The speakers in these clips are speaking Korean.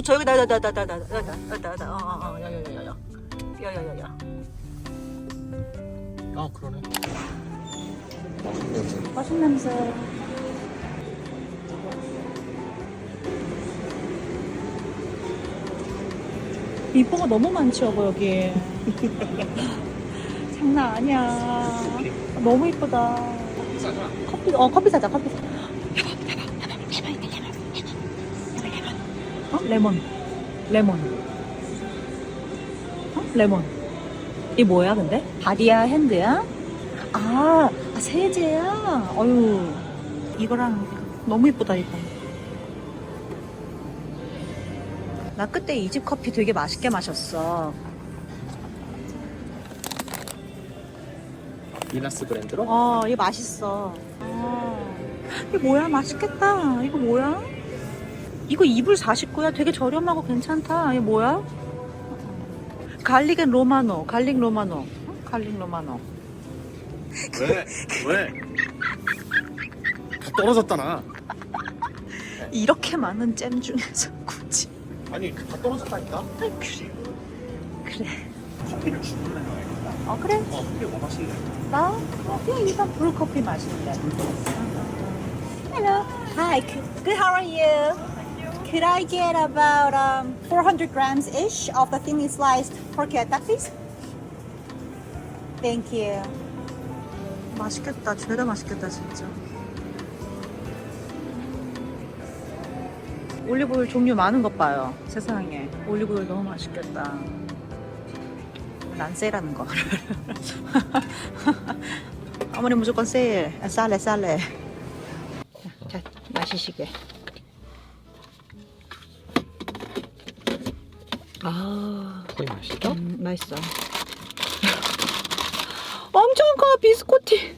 붙여 여기다 여기다 어어어 야야야야야 야야야야 아 그러네. 맛있는 냄새. 이뻐가 너무 많지 여보 여기. 장난 아니야. 너무 이쁘다. 커피 어 커피 사자 커피 사자. 어 레몬 레몬 어 레몬 이 뭐야 근데 바디아 핸드야 아, 아 세제야 어유 이거랑 너무 이쁘다 이거 나 그때 이 집 커피 되게 맛있게 마셨어 리너스 브랜드로? 어, 이거 맛있어. 어. 이거 뭐야? 맛있겠다. 이거 뭐야? 이거 2불 49야. 되게 저렴하고 괜찮다. 이거 뭐야? 갈릭 앤 로마노. 갈릭 로마노. 어? 갈릭 로마노. 왜? 왜? 다 떨어졌잖아. 이렇게 많은 잼 중에서 굳이. 아니 다 떨어졌다니까. 아, 그래. 그래. 커피를 주문해 놔야겠다. 어, 그래? 어, 커피 뭐 마실래? 나 그냥 일반 브루 커피 마실래. Hello. Hi. Good, How are you? Could I get about um, 400 grams ish of the thinly sliced porchetta, please? Thank you. 맛있겠다. 죄다 맛있겠다, 진짜. 올리브오일 종류 많은 것 봐요. 세상에. 올리브오일 너무 맛있겠다. 난 세라는 거. 어머니 무조건 세일. 아, 쌀래, 쌀래. 자, 마시시게. 아, 거의 맛있죠? 음, 맛있어. 엄청 커, 비스코티.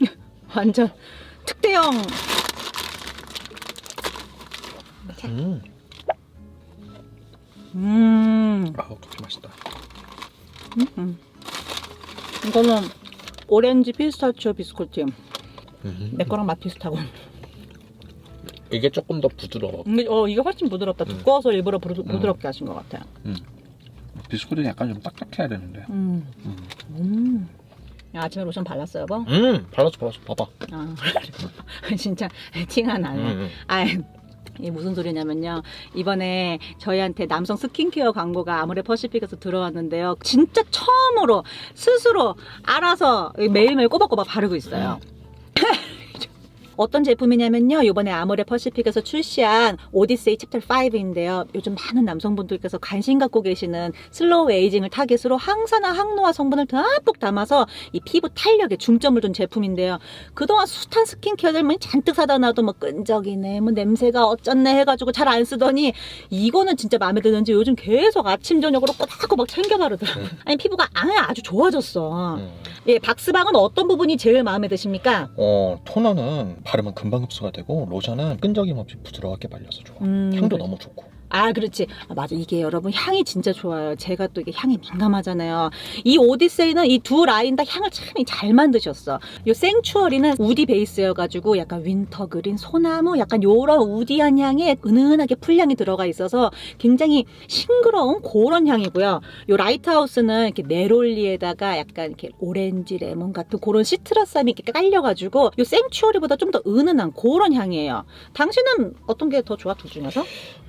완전 특대형. 음. 음, 아 커피 맛있다. 음. 이거는 오렌지 피스타치오 비스코티. 음. 내 거랑 맛 비슷하고. 이게 조금 더 부드러워. 이게, 어, 이게 훨씬 부드럽다. 음. 두꺼워서 일부러 부드, 부드럽게 하신 것 같아. 비스코트는 약간 좀 딱딱해야 되는데. 음. 음. 음. 야, 아침에 로션 발랐어요, 여보? 음, 발랐어, 발랐어. 봐봐. 아, 진짜 티안 나네. 음. 아, 이 무슨 소리냐면요. 이번에 저희한테 남성 스킨케어 광고가 아모레 퍼시픽에서 들어왔는데요. 진짜 처음으로 스스로 알아서 매일매일 꼬박꼬박 바르고 있어요. 어떤 제품이냐면요. 이번에 아모레 퍼시픽에서 출시한 오디세이 챕터 5인데요. 요즘 많은 남성분들께서 관심 갖고 계시는 슬로우 에이징을 타겟으로 항산화 항노화 성분을 듬뿍 담아서 이 피부 탄력에 중점을 둔 제품인데요. 그동안 숱한 스킨케어들 뭐 잔뜩 사다 놔도 뭐 끈적이네, 뭐 냄새가 어쩌네 해가지고 잘 안 쓰더니 이거는 진짜 마음에 드는지 요즘 계속 아침 저녁으로 꼬박꼬박 챙겨 바르더라고요. 음. 아니 피부가 아예 아주 좋아졌어. 음. 예, 박스방은 어떤 부분이 제일 마음에 드십니까? 어, 토너는 바르면 금방 흡수가 되고 로션은 끈적임 없이 부드럽게 발려서 좋아. 음, 향도 그래. 너무 좋고. 아, 그렇지. 아, 맞아. 이게 여러분 향이 진짜 좋아요. 제가 또 이게 향이 민감하잖아요. 이 오디세이는 이 두 라인 다 향을 참 잘 만드셨어. 요 생추어리는 우디 베이스여가지고 약간 윈터 그린, 소나무, 약간 요런 우디한 향에 은은하게 풀향이 들어가 있어서 굉장히 싱그러운 그런 향이고요. 요 라이트하우스는 이렇게 네롤리에다가 약간 이렇게 오렌지, 레몬 같은 그런 시트러스함이 이렇게 깔려가지고 요 생추어리보다 좀 더 은은한 그런 향이에요. 당신은 어떤 게 더 좋아? 둘 중에서?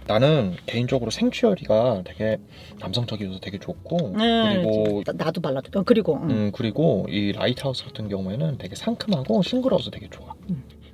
나는 개인적으로 생추어리가 되게 남성적이어서 되게 좋고 그리고 나, 나도 발라줘. 어, 그리고 음, 음 그리고 이 라이트하우스 같은 경우에는 되게 상큼하고 싱그러워서 되게 좋아.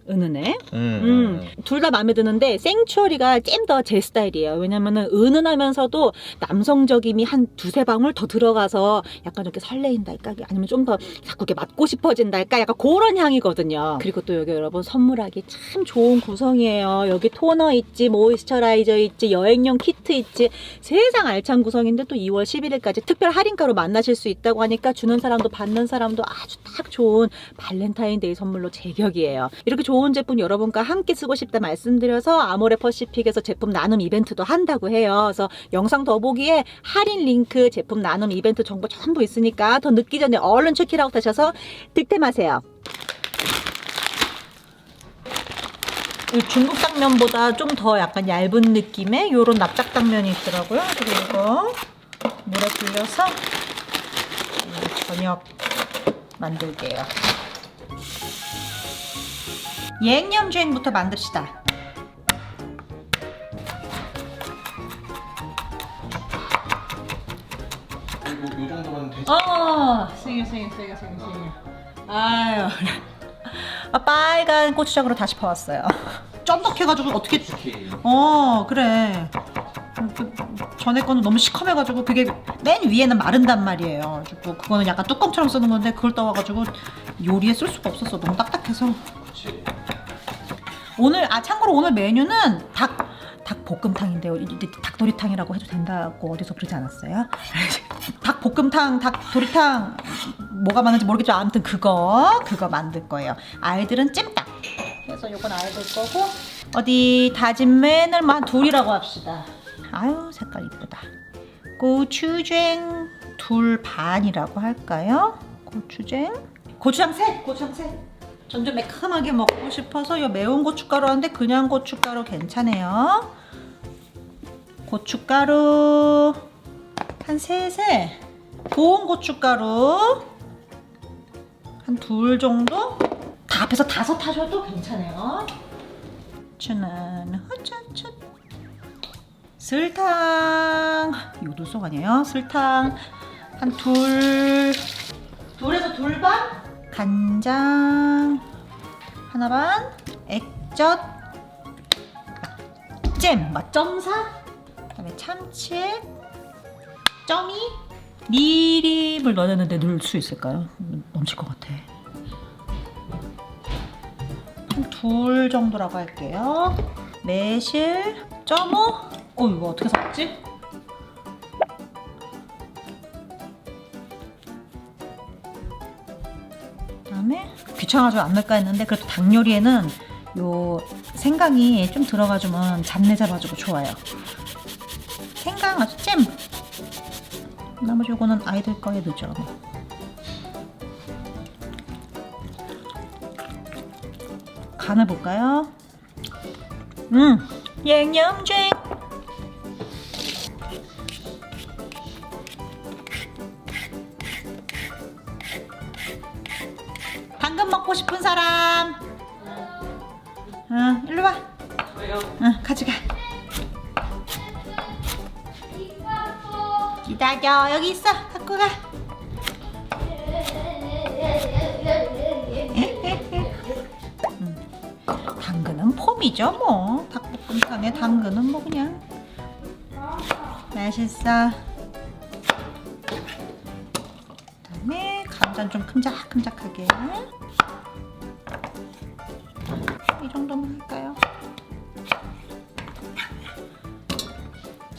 은은해. 음, 음, 둘 다 마음에 드는데 생추어리가 좀 더 제 스타일이에요. 왜냐면은 은은하면서도 남성적임이 한 두세 방울 더 들어가서 약간 이렇게 설레인달까? 아니면 좀 더 자꾸 이렇게 맡고 싶어진달까? 약간 그런 향이거든요. 그리고 또 여기 여러분 선물하기 참 좋은 구성이에요. 여기 토너 있지, 모이스처라이저 있지, 여행용 키트 있지. 세상 알찬 구성인데 또 2월 11일까지 특별 할인가로 만나실 수 있다고 하니까 주는 사람도 받는 사람도 아주 딱 좋은 발렌타인데이 선물로 제격이에요. 이렇게 좋은 제품 여러분과 함께 쓰고 싶다 말씀드려서 아모레 퍼시픽에서 제품 나눔 이벤트도 한다고 해요. 그래서 영상 더보기에 할인 링크 제품 나눔 이벤트 정보 전부 있으니까 더 늦기 전에 얼른 체크아웃 하셔서 득템하세요. 이 중국 당면보다 좀 더 약간 얇은 느낌의 요런 납작 당면이 있더라고요. 그리고 이거 물에 불려서 이 저녁 만들게요. 옌념주행부터 만듭시다. 어, 생일 생일 생일 생일 생일. 아유. 아, 빨간 고추장으로 다시 퍼왔어요. 쫀득해가지고 어떻게? 어, 그래. 그, 전에 거는 너무 시커매가지고 그게 맨 위에는 마른단 말이에요. 그거는 약간 뚜껑처럼 쓰는 건데 그걸 떠와가지고 요리에 쓸 수가 없었어. 너무 딱딱해서. 오늘 아 참고로 오늘 메뉴는 닭 닭볶음탕인데요. 닭도리탕이라고 해도 된다고 어디서 그러지 않았어요? 닭볶음탕, 닭도리탕 뭐가 맞는지 모르겠지만 아무튼 그거 그거 만들 거예요. 아이들은 찜닭. 그래서 요건 아이들 거고 어디 다진 마늘만 둘이라고 합시다. 아유 색깔 이쁘다. 고추쟁 둘 반이라고 할까요? 고추쟁 고추장 셋, 고추장 셋. 전좀 매콤하게 먹고 싶어서 이 매운 고춧가루 하는데 그냥 고춧가루 괜찮아요. 고춧가루 한 셋에 고운 고춧가루 한 둘 정도? 다 합해서 다섯 하셔도 괜찮아요. 추는 후추추. 설탕. 요도 속 아니에요? 설탕. 한 둘. 둘에서 둘반 간장. 하나 반. 액젓. 잼. 맛점사. 그다음에 참치 점이 미림을 넣어야 되는데 넣을 수 있을까요? 넘칠 것 같아. 한둘 정도라고 할게요. 매실. 점오 어 이거 어떻게 샀지? 귀찮아서 안 넣을까 했는데 그래도 닭 요리에는 요 생강이 좀 들어가주면 잡내 잡아주고 좋아요. 생강 아주 잼. 나머지 요거는 아이들 거에 넣죠. 뭐. 간을 볼까요? 음, 양념쟁. 먹고 싶은 사람. 응, 일로 와. 응, 가져가. 기다려, 여기 있어. 갖고 가. 음, 당근은 폼이죠, 뭐. 닭볶음탕에 당근은 뭐 그냥. 맛있어. 그다음에 간장 좀 큼직큼직하게. 이 정도만 할까요?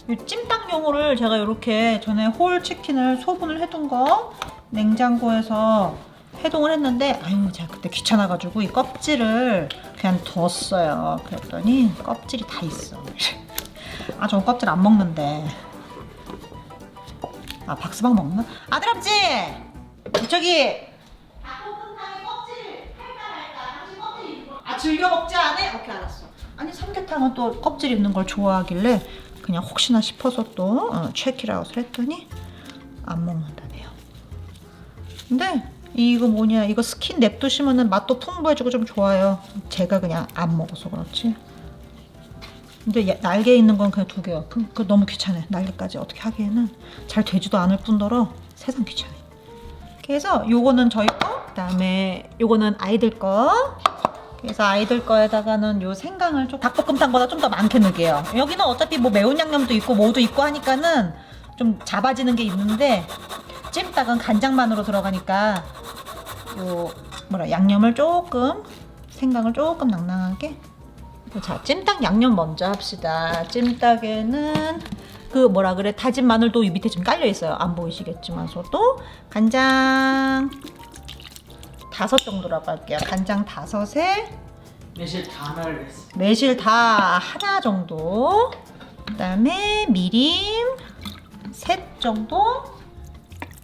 이 찜닭용으로 제가 이렇게 전에 홀 치킨을 소분을 해둔 거 냉장고에서 해동을 했는데 아유 제가 그때 귀찮아가지고 이 껍질을 그냥 뒀어요. 그랬더니 껍질이 다 있어. 아 저 껍질 안 먹는데. 아 박스방 먹나? 아들 아버지 저기 닭볶음탕에 껍질 할까 말까 당신 껍질 있는 거. 아 즐겨 먹지 않아? 오케이 알았어. 아니 삼계탕은 또 껍질 있는 걸 좋아하길래 그냥 혹시나 싶어서 또 어, 체키라웃을 했더니 안 먹는다네요. 근데 이거 뭐냐 이거 스킨 냅두시면은 맛도 풍부해지고 좀 좋아요. 제가 그냥 안 먹어서 그렇지. 근데 얘- 날개 있는 건 그냥 두 개요. 그, 그 너무 귀찮아. 날개까지 어떻게 하기에는 잘 되지도 않을 뿐더러 세상 귀찮아. 그래서 요거는 저희 거, 그다음에 요거는 아이들 거. 그래서 아이들 거에다가는 요 생강을 좀 닭볶음탕보다 좀 더 많게 넣게요. 여기는 어차피 뭐 매운 양념도 있고 뭐도 있고 하니까는 좀 잡아지는 게 있는데 찜닭은 간장만으로 들어가니까 요 뭐라 양념을 조금 생강을 조금 낭낭하게 자 찜닭 양념 먼저 합시다. 찜닭에는 그 뭐라 그래 다진 마늘도 이 밑에 지금 깔려 있어요. 안 보이시겠지만서도 간장 다섯 정도라고 할게요. 간장 다섯에 매실 다 했어. 매실 다 하나 정도. 그다음에 미림 셋 정도.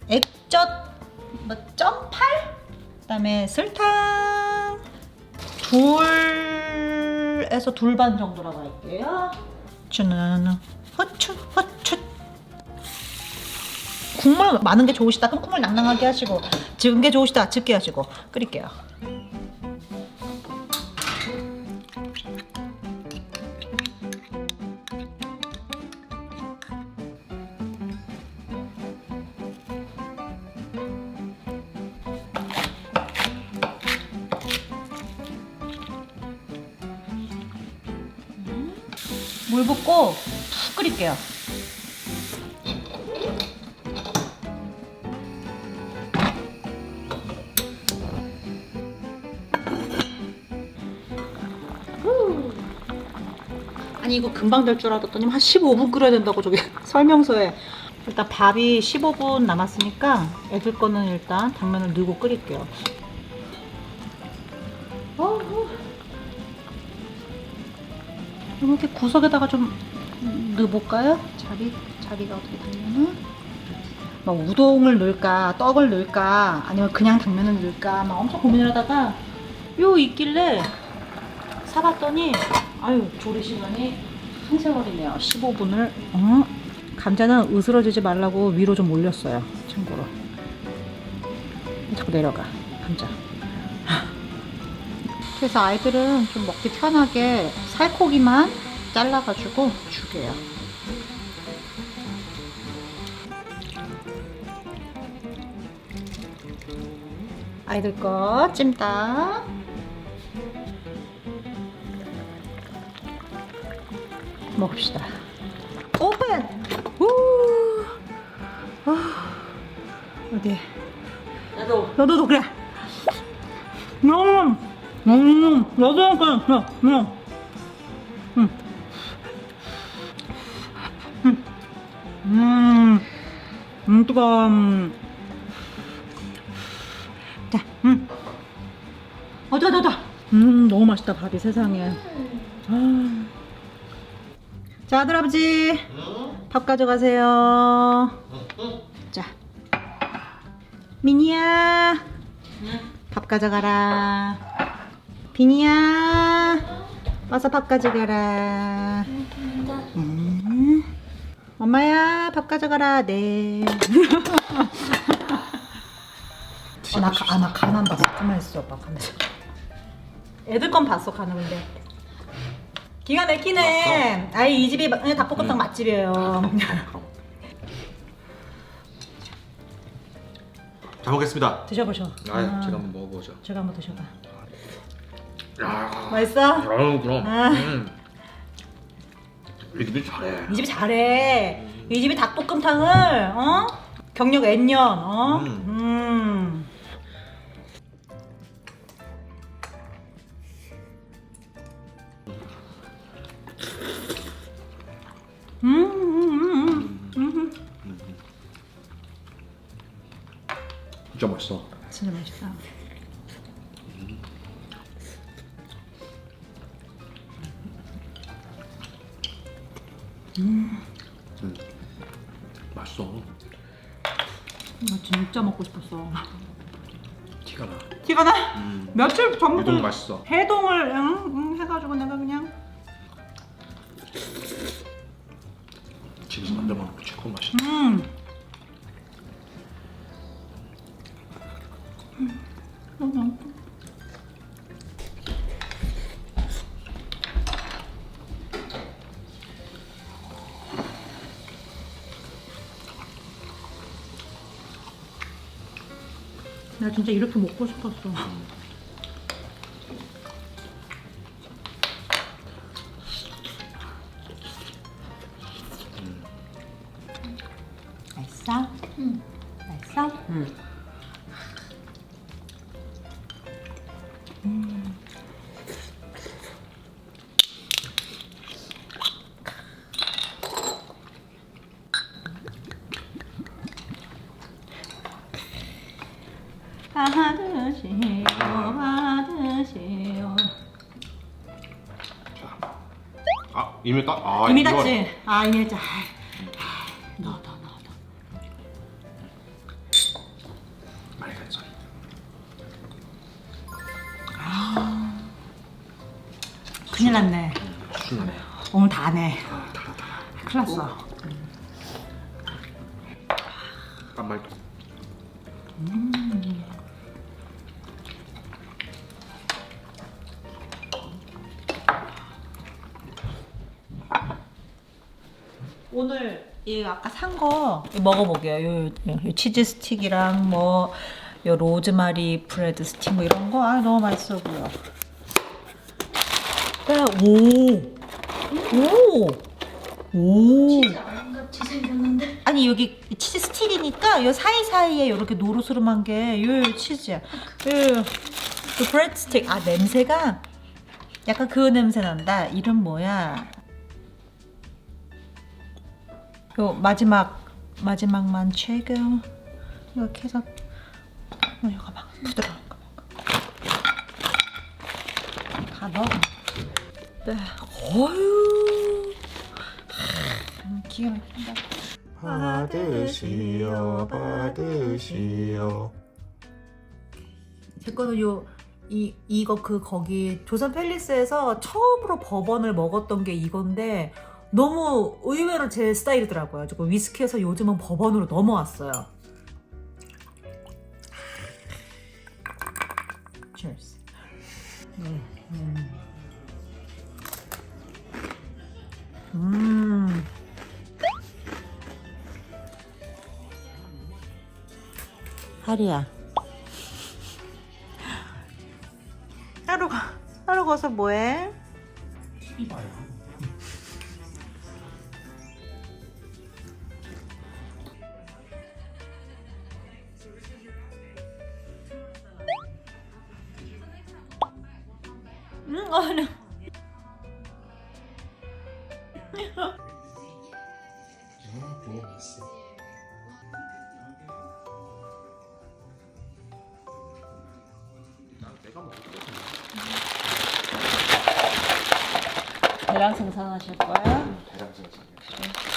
액젓 뭐 점팔. 그다음에 설탕 둘에 반에서 둘 반 정도로 갈게요. 주는 허추 허추. 국물 많은 게 좋으시다. 그럼 국물 낭낭하게 하시고 적은 게 좋으시다. 적게 하시고 끓일게요. 물 붓고 푹 끓일게요. 아니 이거 금방 될 줄 알았더니 한 15분 끓여야 된다고 저기 설명서에 일단 밥이 15분 남았으니까 애들 거는 일단 당면을 넣고 끓일게요. 어우. 이렇게 구석에다가 좀 넣어볼까요? 자리 자리가 어떻게 되면은 막 우동을 넣을까 떡을 넣을까 아니면 그냥 당면을 넣을까 막 엄청 고민을 하다가 요 있길래 사봤더니 아유 조리 시간이 한 세월이네요 15분을 어? 감자는 으스러지지 말라고 위로 좀 올렸어요 참고로 자꾸 내려가 감자 그래서 아이들은 좀 먹기 편하게 살코기만 잘라가지고 주게요. 아이들 거 찜닭. 먹읍시다. 오픈! 우! 아, 어디? 나도 너도 그래. 음, 음, 너도 그래. 음, 음, 음, 음, 음, 음, 뜨거. 음. 자, 음, 어다, 어다, 어다. 음, 너무 맛있다 밥이 세상에. 아. 자, 아들 아버지, 밥 가져가세요. 자, 미니야. 밥 가져가라. 비니야. 와서 밥 가져가라. 음. 엄마야, 밥 가져가라. 네. 아, 나, 가- 아, 나 가난 봤어. 가만 있어, 오빠. 가만. 애들 건 봤어, 가는 건데. 기가 막히네. 아이, 이 집이 마- 닭볶음탕 맛집이에요. 잘 먹겠습니다. 드셔보셔. 아, 제가 한번 먹어보죠. 제가 한번 드셔봐. 야, 맛있어? 아유 그럼. 아. 음. 이 집이 잘해. 이 집이 잘해. 이 집이 닭볶음탕을 어 경력 N년 어. 음. 음. 맛있어. 해동을 응, 응, 해가지고 내가 그냥 집에서 만들어 먹는 거 최고 맛있어. 음. 너무. 나 진짜 이렇게 먹고 싶었어. 받으시오, 받으시오. 아 이미 딱. 아 이미 이거- 닿지? 아, 이미. 아, 넣어, 넣어, 넣어, 넣어. 갔어. 큰일 났네. 술네. 오늘 다 내. 큰일 났어. 아까 산 거 먹어보게요. 요, 요, 요 치즈 스틱이랑 뭐 요 로즈마리 브레드 스틱 뭐 이런 거 아 너무 맛있어 보여. 오, 오, 오. 같이 생겼는데 아니 여기 치즈 스틱이니까 요 사이 사이에 이렇게 노르스름한 게요 치즈야. 요, 요 브레드 스틱 아 냄새가 약간 그 냄새 난다. 이름 뭐야? 요 마지막 마지막만 최고 이렇게 해서 어, 이거 막 부드러운 거다 넣어. 네. 어유. 기가 막힌다. 받으시오 받으시오 제 거는 요, 이, 이거 그 거기 조선 팰리스에서 처음으로 버번을 먹었던 게 이건데 너무 의외로 제 스타일이더라고요. 조금 위스키에서 요즘은 버번으로 넘어왔어요. Cheers. 음. 음. 하리야. 하루 가 하루 가서 뭐해? TV 봐요. 응, 거. 대량 생산하실 거야? 대장 생선.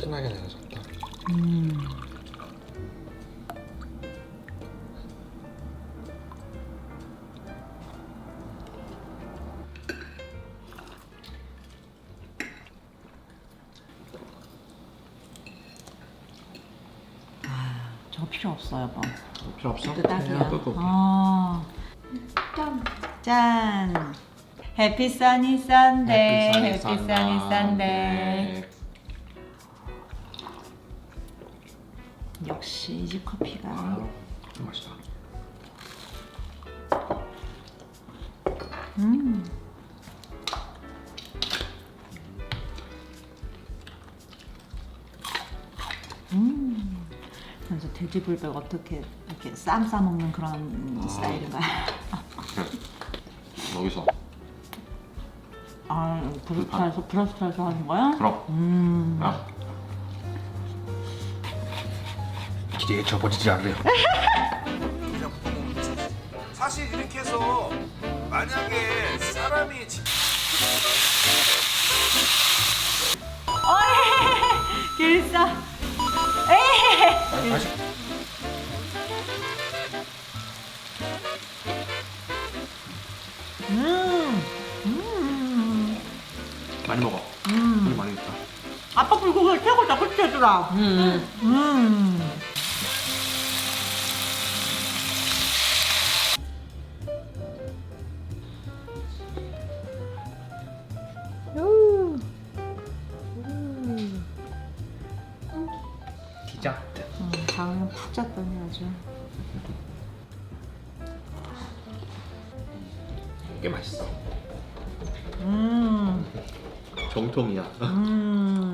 진하게 내려졌다. 저거 필요 없어요, 뭐. 필요 없어? 그 딱이야. 그냥 끄고. 아. 짠 짠. 해피 써니 선데이. 해피 써니 선데이. 역시 이 집 커피가 아, 맛있다. 음. 음. 그래서 돼지불백 어떻게 이렇게 쌈 싸 먹는 그런 스타일인가요? 여기서 아, 브루스타에서 브라스타에서 하는 거야? 그럼 음. 아. 기대에 접어지지 않으려 사실 이렇게 해서 만약에 사람이 지- 길사. 아직 음. 음. 많이 먹어 음. 많이 했다 아빠 불고기 최고다, 그치, 얘들아? 음. 음. 음. 정통이야 음.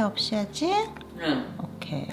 없이 하지? 응. 오케이.